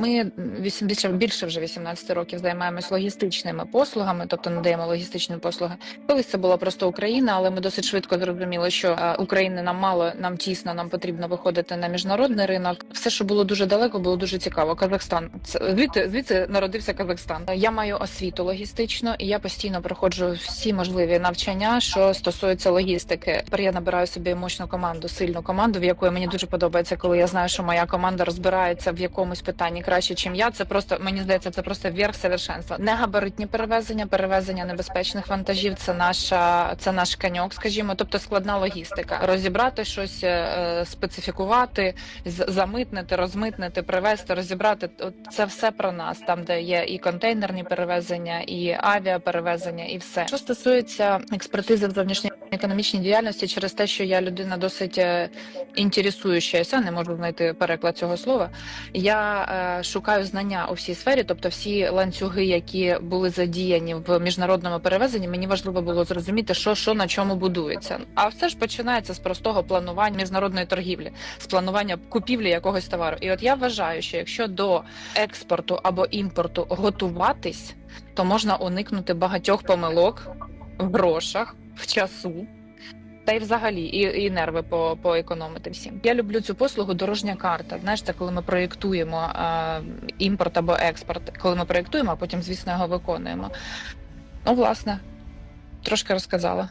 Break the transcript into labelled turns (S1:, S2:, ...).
S1: Ми 80, більше вже 18 років займаємось логістичними послугами, тобто надаємо логістичні послуги. Колись це була просто Україна, але ми досить швидко зрозуміли, що е, України нам мало, нам тісно, нам потрібно виходити на міжнародний ринок. Все, що було дуже далеко, було дуже цікаво. Казахстан звідти звідси народився Казахстан. Я маю освіту логістичну, і я постійно проходжу всі можливі навчання, що стосуються логістики. Тепер я набираю собі мощну команду, сильну команду, в якої мені дуже подобається, коли я знаю, що моя команда розбирається в якомусь питанні краще, ніж я. Це просто мені здається, це просто верх совершенства. Негабаритні перевезення, перевезення небезпечних вантажів. Це наша це наш каньок, скажімо, тобто складна логістика. Розібрати щось, е, специфікувати, замитнити, розмитнити, привезти, розібрати. Це все про нас, там де є і контейнерні перевезення, і авіаперевезення, і все. Що стосується експертизи в зовнішній економічній діяльності, через те, що я людина досить е, інтересуючася, не можу знайти переклад цього слова. Я е, шукаю знання у всій сфері, тобто всі ланцюги, які були задіяні в міжнародному перевезенні, мені важливо було зрозуміти, що, що на чому будується. А все ж починається з простого планування міжнародної торгівлі, з планування купівлі якогось товару. І от я вважаю, що якщо до експорту або імпорту готуватись, то можна уникнути багатьох помилок в грошах, в часу. Та й взагалі, і, і нерви по, поекономити всім. Я люблю цю послугу дорожня карта. Знаєш, це коли ми проєктуємо е, імпорт або експорт, коли ми проєктуємо, а потім, звісно, його виконуємо. Ну, власне, трошки розказала.